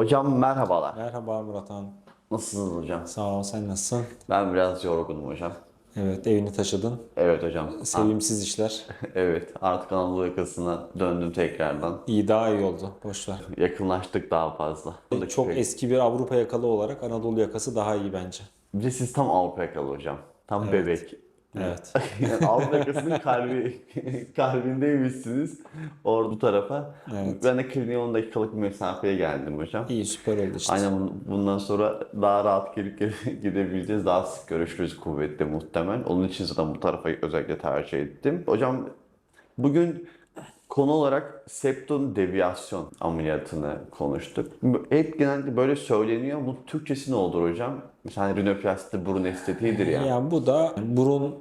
Hocam merhabalar. Merhaba Murat Han. Nasılsınız hocam? Sağ ol, sen nasılsın? Ben biraz yorgunum hocam. Evet, evini taşıdın. Evet hocam. Sevimsiz işler. Evet artık Anadolu yakasına döndüm tekrardan. İyi, daha iyi oldu. Boş ver. Yakınlaştık daha fazla. Çok eski bir Avrupa yakalı olarak Anadolu yakası daha iyi bence. Bir de siz tam Avrupa yakalı hocam. Tam Evet. bebek. Evet. Yani Avrupa yakasının kalbi, kalbindeymişsiniz. Orada bu tarafa. Evet. Ben de kliniğe 10 dakikalık bir mesafeye geldim hocam. İyi, süper oldu işte. Aynen bun- bundan sonra daha rahat gelip gelip gidebileceğiz. Daha sık görüşürüz kuvvetle muhtemel. Onun için zaten bu tarafa özellikle tercih ettim. Hocam bugün konu olarak septon deviyasyon ameliyatını konuştuk. Hep genelde böyle söyleniyor. Bu Türkçesi ne olur hocam? Mesela rinoplasti burun estetiğidir ya. Yani bu da burun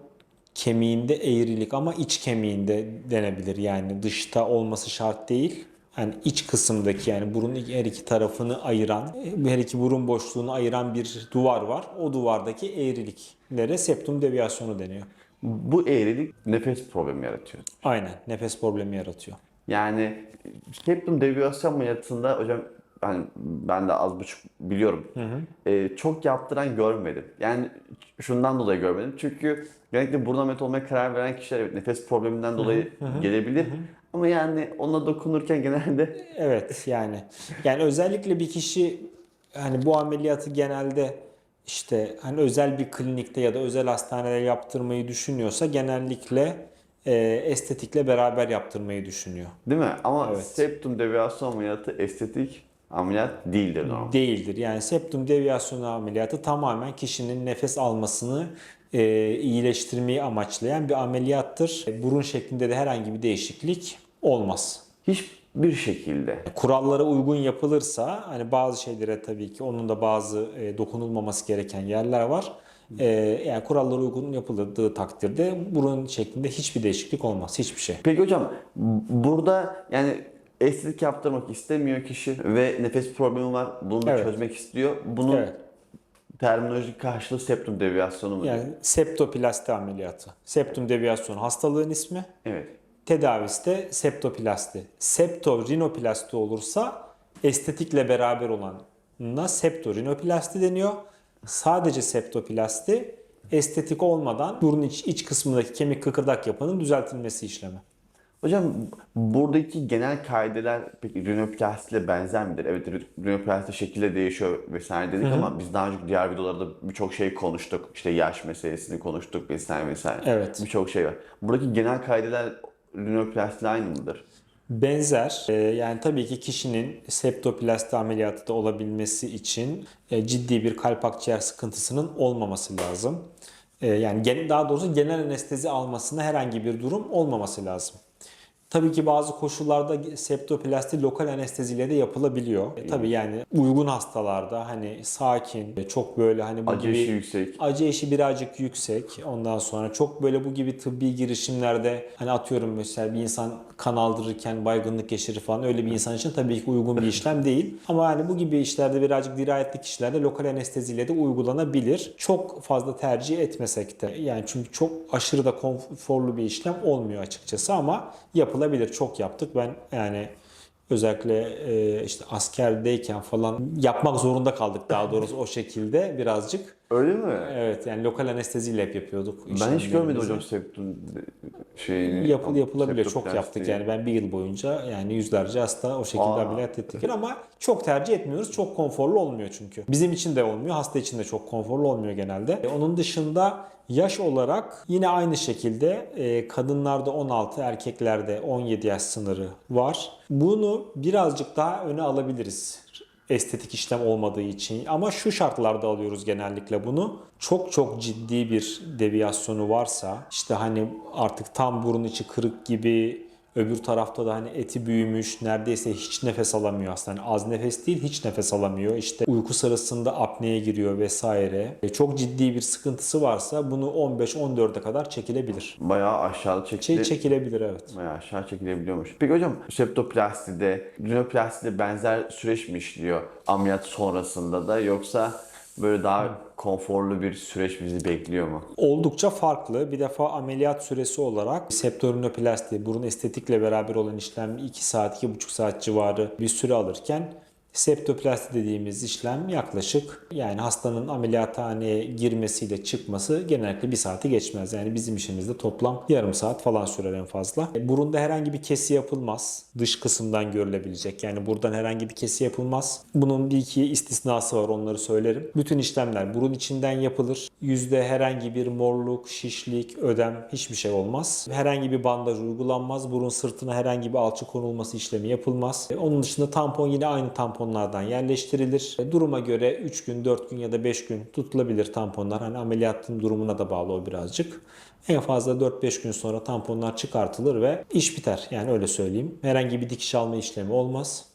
kemiğinde eğrilik ama iç kemiğinde denebilir. Yani dışta olması şart değil. Yani iç kısımdaki yani burun her iki tarafını ayıran, her iki burun boşluğunu ayıran bir duvar var. O duvardaki eğriliklere septum deviyasyonu deniyor. Bu eğrilik nefes problemi yaratıyor. Aynen nefes problemi yaratıyor. Yani septum deviyasyon ameliyatında hocam ben, ben de az buçuk biliyorum. Ee, çok yaptıran görmedim. Yani şundan dolayı görmedim. Çünkü genellikle burun ameliyatı olmaya karar veren kişiler evet, nefes probleminden dolayı gelebilir. Ama yani ona dokunurken genelde Evet yani yani özellikle bir kişi hani bu ameliyatı genelde işte hani özel bir klinikte ya da özel hastanede yaptırmayı düşünüyorsa genellikle e, estetikle beraber yaptırmayı düşünüyor. değil mi? Ama Evet. septum deviyasyon ameliyatı estetik ameliyat değildir normal. Değildir. Yani septum deviyasyonu ameliyatı tamamen kişinin nefes almasını e, iyileştirmeyi amaçlayan bir ameliyattır. Burun şeklinde de herhangi bir değişiklik olmaz. Hiçbir şekilde. kurallara uygun yapılırsa hani bazı şeylere tabii ki onun da bazı e, dokunulmaması gereken yerler var. E, yani kurallara uygun yapıldığı takdirde burun şeklinde hiçbir değişiklik olmaz. Hiçbir şey. Peki hocam burada yani estetik yaptırmak istemiyor kişi ve nefes problemi var. Bunu da Evet. çözmek istiyor. Bunun Evet. terminolojik karşılığı septum deviyasyonu mu? Yani septoplasti ameliyatı. Septum deviyasyonu hastalığın ismi. Evet. Tedavisi de septoplasti. Septorinoplasti olursa estetikle beraber olanına septorinoplasti deniyor. Sadece septoplasti estetik olmadan burun iç, iç kısmındaki kemik kıkırdak yapının düzeltilmesi işlemi. Hocam buradaki genel kaideler peki rinoplasti ile benzer midir? Evet rinoplasti şekilde değişiyor vesaire dedik ama biz daha önce diğer videolarda birçok şey konuştuk. İşte yaş meselesini konuştuk vesaire vesaire. Evet. Birçok şey var. Buradaki genel kaideler rinoplasti ile aynı mıdır? Benzer. Ee, yani tabii ki kişinin septoplasti ameliyatı da olabilmesi için e, ciddi bir kalp akciğer sıkıntısının olmaması lazım. Ee, yani daha doğrusu genel anestezi almasına herhangi bir durum olmaması lazım. Tabii ki bazı koşullarda septoplasti lokal anesteziyle de yapılabiliyor. E, tabii yani uygun hastalarda hani sakin, çok böyle hani bu Acı gibi eşiği yüksek. acı eşi birazcık yüksek. Ondan sonra çok böyle bu gibi tıbbi girişimlerde hani atıyorum mesela bir insan kan aldırırken baygınlık geçirir falan öyle bir insan için tabii ki uygun bir işlem değil. Ama hani bu gibi işlerde birazcık dirayetli kişilerde lokal anesteziyle de uygulanabilir. Çok fazla tercih etmesek de yani çünkü çok aşırı da konforlu bir işlem olmuyor açıkçası ama yapılabilir. Çok yaptık. Ben yani özellikle e, işte askerdeyken falan yapmak zorunda kaldık daha doğrusu o şekilde birazcık. Öyle mi? Evet yani lokal anesteziyle hep yapıyorduk. Ben hiç görmedim hocam septum şeyini. Yapıl, yapılabiliyor. Çok yaptık yani. Ben bir yıl boyunca yani yüzlerce hasta o şekilde Aa. ameliyat ettik. Ama çok tercih etmiyoruz. Çok konforlu olmuyor çünkü. Bizim için de olmuyor. Hasta için de çok konforlu olmuyor genelde. E, Onun dışında yaş olarak yine aynı şekilde e, kadınlarda 16, erkeklerde 17 yaş sınırı var. Bunu birazcık daha öne alabiliriz estetik işlem olmadığı için ama şu şartlarda alıyoruz genellikle bunu. Çok çok ciddi bir deviyasyonu varsa işte hani artık tam burun içi kırık gibi öbür tarafta da hani eti büyümüş neredeyse hiç nefes alamıyor aslında. Yani az nefes değil hiç nefes alamıyor. İşte uyku sırasında apneye giriyor vesaire. E, Çok ciddi bir sıkıntısı varsa bunu 15-14'e kadar çekilebilir. Bayağı aşağıda Şey çekili. çekilebilir evet. Bayağı aşağı çekilebiliyormuş. Peki hocam septoplastide, rinoplastide benzer süreç mi işliyor ameliyat sonrasında da yoksa böyle daha konforlu bir süreç bizi bekliyor mu? Oldukça farklı. Bir defa ameliyat süresi olarak septorinoplasti, burun estetikle beraber olan işlem 2 saat, 2,5 saat civarı bir süre alırken Septoplasti dediğimiz işlem yaklaşık yani hastanın ameliyathaneye girmesiyle çıkması genellikle bir saati geçmez. Yani bizim işimizde toplam yarım saat falan sürer en fazla. E, Burunda herhangi bir kesi yapılmaz. Dış kısımdan görülebilecek. Yani buradan herhangi bir kesi yapılmaz. Bunun bir iki istisnası var onları söylerim. Bütün işlemler burun içinden yapılır. Yüzde herhangi bir morluk, şişlik, ödem hiçbir şey olmaz. Herhangi bir bandaj uygulanmaz. Burun sırtına herhangi bir alçı konulması işlemi yapılmaz. E, Onun dışında tampon yine aynı tamponlardan yerleştirilir. E, Duruma göre 3 gün, 4 gün ya da 5 gün tutulabilir tamponlar. Hani ameliyatın durumuna da bağlı o birazcık. En fazla 4-5 gün sonra tamponlar çıkartılır ve iş biter. Yani öyle söyleyeyim. Herhangi bir dikiş alma işlemi olmaz.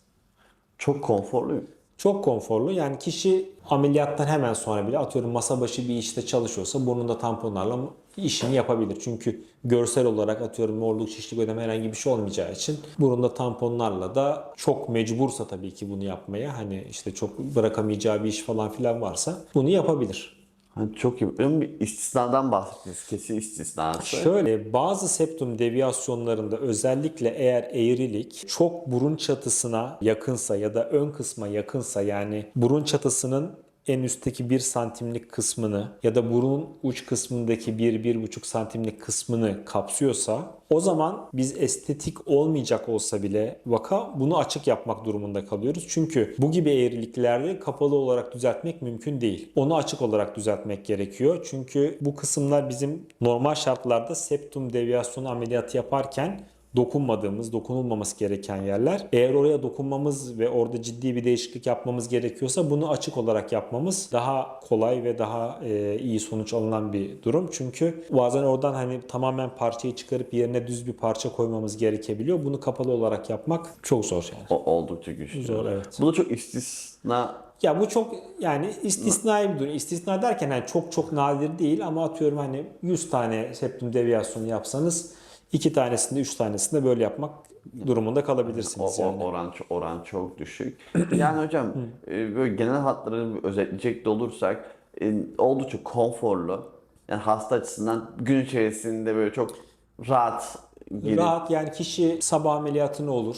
Çok konforluyum. Çok konforlu. Yani kişi ameliyattan hemen sonra bile atıyorum masa başı bir işte çalışıyorsa burnunda tamponlarla işini yapabilir. Çünkü görsel olarak atıyorum morluk, şişlik, ödeme herhangi bir şey olmayacağı için burunda tamponlarla da çok mecbursa tabii ki bunu yapmaya hani işte çok bırakamayacağı bir iş falan filan varsa bunu yapabilir. Hani çok iyi. Benim bir istisnadan bahsettiniz. Kesin istisnası. Şöyle bazı septum deviyasyonlarında özellikle eğer eğrilik çok burun çatısına yakınsa ya da ön kısma yakınsa yani burun çatısının en üstteki 1 santimlik kısmını ya da burun uç kısmındaki 1-1,5 santimlik kısmını kapsıyorsa o zaman biz estetik olmayacak olsa bile vaka bunu açık yapmak durumunda kalıyoruz. Çünkü bu gibi eğriliklerde kapalı olarak düzeltmek mümkün değil. Onu açık olarak düzeltmek gerekiyor. Çünkü bu kısımlar bizim normal şartlarda septum deviyasyonu ameliyatı yaparken dokunmadığımız, dokunulmaması gereken yerler. Eğer oraya dokunmamız ve orada ciddi bir değişiklik yapmamız gerekiyorsa bunu açık olarak yapmamız daha kolay ve daha e, iyi sonuç alınan bir durum. Çünkü bazen oradan hani tamamen parçayı çıkarıp yerine düz bir parça koymamız gerekebiliyor. Bunu kapalı olarak yapmak çok zor yani. O, oldukça güçlü. Zor, evet. Bu da çok istisna. Ya bu çok yani istisnai bir durum. İstisna derken hani çok çok nadir değil ama atıyorum hani 100 tane septum deviyasyonu yapsanız iki tanesinde, üç tanesinde böyle yapmak durumunda kalabilirsiniz o- yani. oran, oran çok düşük. Yani hocam e, böyle genel hatları özetleyecek de olursak e, oldukça konforlu. Yani hasta açısından gün içerisinde böyle çok rahat girip Rahat yani kişi sabah ameliyatı ne olur?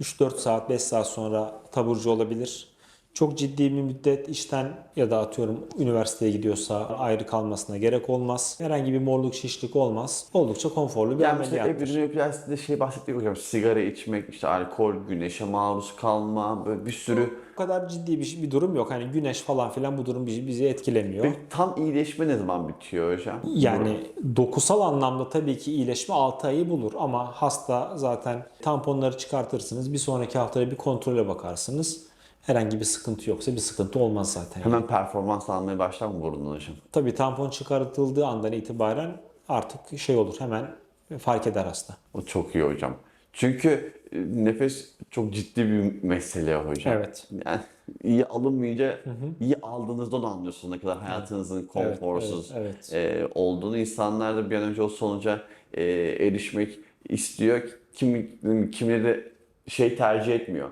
3-4 saat, 5 saat sonra taburcu olabilir. Çok ciddi bir müddet işten ya da atıyorum üniversiteye gidiyorsa ayrı kalmasına gerek olmaz. Herhangi bir morluk, şişlik olmaz. Oldukça konforlu bir Yani ameliyattır. epidemiyoplastide şey bahsettik hocam sigara içmek, işte alkol, güneşe maruz kalma böyle bir sürü. Bu kadar ciddi bir, bir durum yok. Hani güneş falan filan bu durum bizi, bizi etkilemiyor. Peki tam iyileşme ne zaman bitiyor hocam? Yani dokusal anlamda tabii ki iyileşme 6 ayı bulur ama hasta zaten tamponları çıkartırsınız. Bir sonraki haftaya bir kontrole bakarsınız. Herhangi bir sıkıntı yoksa bir sıkıntı olmaz zaten. Hemen performans almaya başlar mı burundan hocam? Tabii tampon çıkartıldığı andan itibaren artık şey olur hemen fark eder hasta. O çok iyi hocam. Çünkü e, nefes çok ciddi bir mesele hocam. Evet. Yani iyi alınmayınca iyi aldığınızda da anlıyorsunuz ne kadar hayatınızın konforsuz evet, e, olduğunu. İnsanlar da bir an önce o sonuca e, erişmek istiyor. Kim, kimileri de şey tercih etmiyor.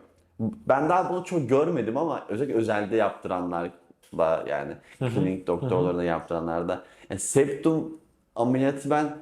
Ben daha bunu çok görmedim ama özellikle özelde yaptıranlar da yani klinik doktorlarına yaptıranlar da yani septum ameliyatı ben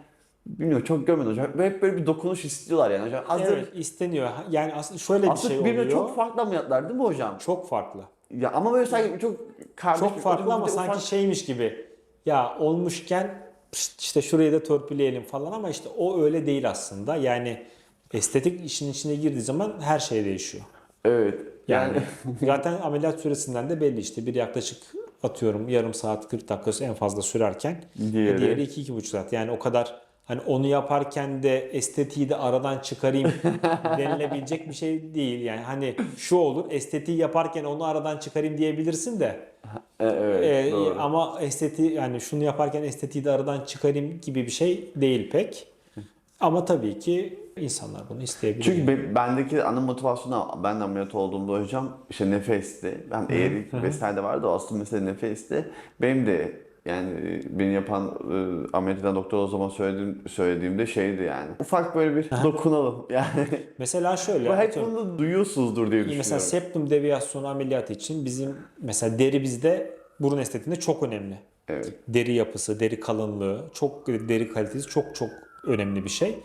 bilmiyorum çok görmedim hocam. Hep böyle bir dokunuş istiyorlar yani hocam. Hazır, Evet isteniyor. Yani aslında şöyle bir aslında şey oluyor. çok farklı ameliyatlar değil mi hocam? Çok farklı. Ya ama böyle sanki çok karmaşık. Çok farklı ama sanki ufak- şeymiş gibi. Ya olmuşken işte şurayı da törpüleyelim falan ama işte o öyle değil aslında. Yani estetik işin içine girdiği zaman her şey değişiyor. Evet. Yani, Yani zaten ameliyat süresinden de belli işte. Bir yaklaşık atıyorum yarım saat 40 dakikası en fazla sürerken Diğeri- diğeri 2-2,5 saat. Yani o kadar hani onu yaparken de estetiği de aradan çıkarayım denilebilecek bir şey değil. Yani hani şu olur estetiği yaparken onu aradan çıkarayım diyebilirsin de E, evet, ee, doğru. ama esteti yani şunu yaparken estetiği de aradan çıkarayım gibi bir şey değil pek. Ama tabii ki insanlar bunu isteyebilir. Çünkü be- bendeki ana motivasyonu ben de ameliyat olduğumda hocam işte nefesti. Ben eğrilik vesaire de vardı. O aslında mesele nefesti. Benim de yani e, beni yapan e, ameliyat eden doktor o zaman söylediğim, söylediğimde şeydi yani. Ufak böyle bir dokunalım. Yani mesela şöyle bu hep bunu duyuyorsunuzdur diye düşünüyorum. mesela septum deviyasyonu ameliyatı için bizim mesela deri bizde burun estetiğinde çok önemli. Evet. Deri yapısı, deri kalınlığı, çok deri kalitesi çok çok önemli bir şey.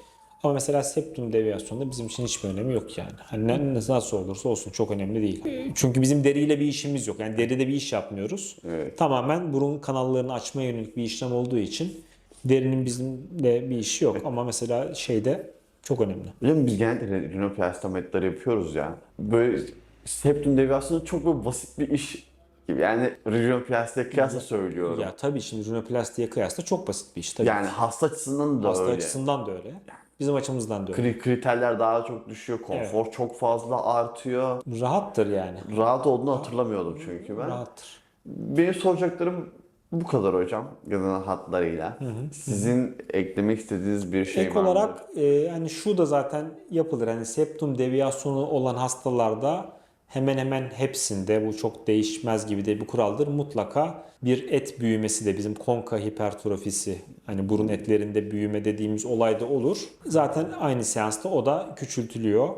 Ama mesela septum deviyasyonda bizim için hiçbir önemi yok yani. Hani nasıl olursa olsun çok önemli değil. Çünkü bizim deriyle bir işimiz yok. Yani deride bir iş yapmıyoruz. Evet. Tamamen burun kanallarını açmaya yönelik bir işlem olduğu için derinin bizimle bir işi yok. Ama mesela şeyde çok önemli. Hocam biz genellikle rinoplasti ameliyatları yapıyoruz ya. Böyle septum deviyasyonu çok böyle basit bir iş gibi. Yani rinoplastiye kıyasla söylüyorum. Ya tabii şimdi rinoplastiye kıyasla çok basit bir iş tabii. yani hasta açısından da Hasta öyle. açısından da öyle. Bizim açımızdan da öyle. Kri- Kriterler daha çok düşüyor, konfor çok fazla artıyor. Rahattır yani. Rahat olduğunu hatırlamıyordum çünkü ben. Rahattır. Benim soracaklarım bu kadar hocam genel hatlarıyla. Sizin eklemek istediğiniz bir şey Ek var mı? olarak e, hani şu da zaten yapılır. Hani septum deviyasyonu olan hastalarda hemen hemen hepsinde bu çok değişmez gibi de bir kuraldır. Mutlaka bir et büyümesi de bizim konka hipertrofisi hani burun etlerinde büyüme dediğimiz olay da olur. Zaten aynı seansta o da küçültülüyor.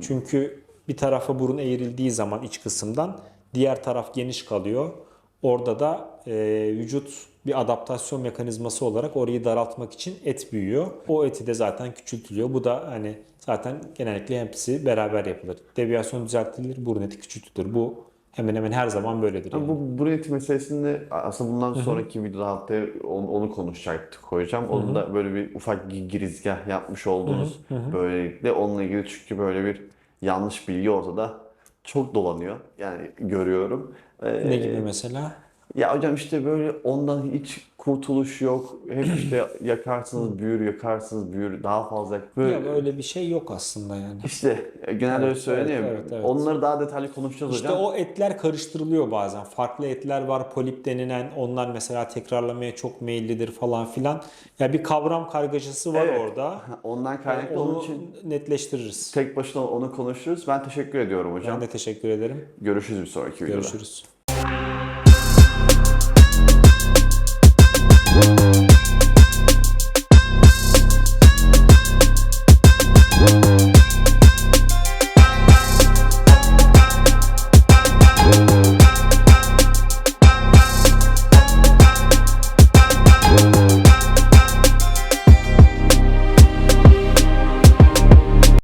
Çünkü bir tarafa burun eğrildiği zaman iç kısımdan diğer taraf geniş kalıyor. Orada da e, vücut bir adaptasyon mekanizması olarak orayı daraltmak için et büyüyor. O eti de zaten küçültülüyor. Bu da hani zaten genellikle hepsi beraber yapılır. Deviyasyon düzeltilir, burun eti küçültülür. Bu hemen hemen her zaman böyledir. Yani. Bu burun eti meselesinde aslında bundan sonraki videoda haftaya onu, onu konuşacaktık hocam. Onun da böyle bir ufak gi- girizgah yapmış oldunuz. Böylelikle onunla ilgili çünkü böyle bir yanlış bilgi ortada çok dolanıyor. Yani görüyorum. Ee, Ne gibi mesela? Ya hocam işte böyle ondan hiç kurtuluş yok. Hep işte yakarsınız büyür, yakarsınız büyür. Daha fazla böyle. Ya öyle bir şey yok aslında yani. İşte genelde öyle söyleniyor. evet, evet, evet. Onları daha detaylı konuşacağız İşte hocam. o etler karıştırılıyor bazen. Farklı etler var. Polip denilen onlar mesela tekrarlamaya çok meyillidir falan filan. Ya bir kavram kargaşası var Evet. orada. Ondan kaynaklı Onu onun için netleştiririz. tek başına onu konuşuruz. Ben teşekkür ediyorum hocam. Ben de teşekkür ederim. Görüşürüz bir sonraki videoda. Görüşürüz.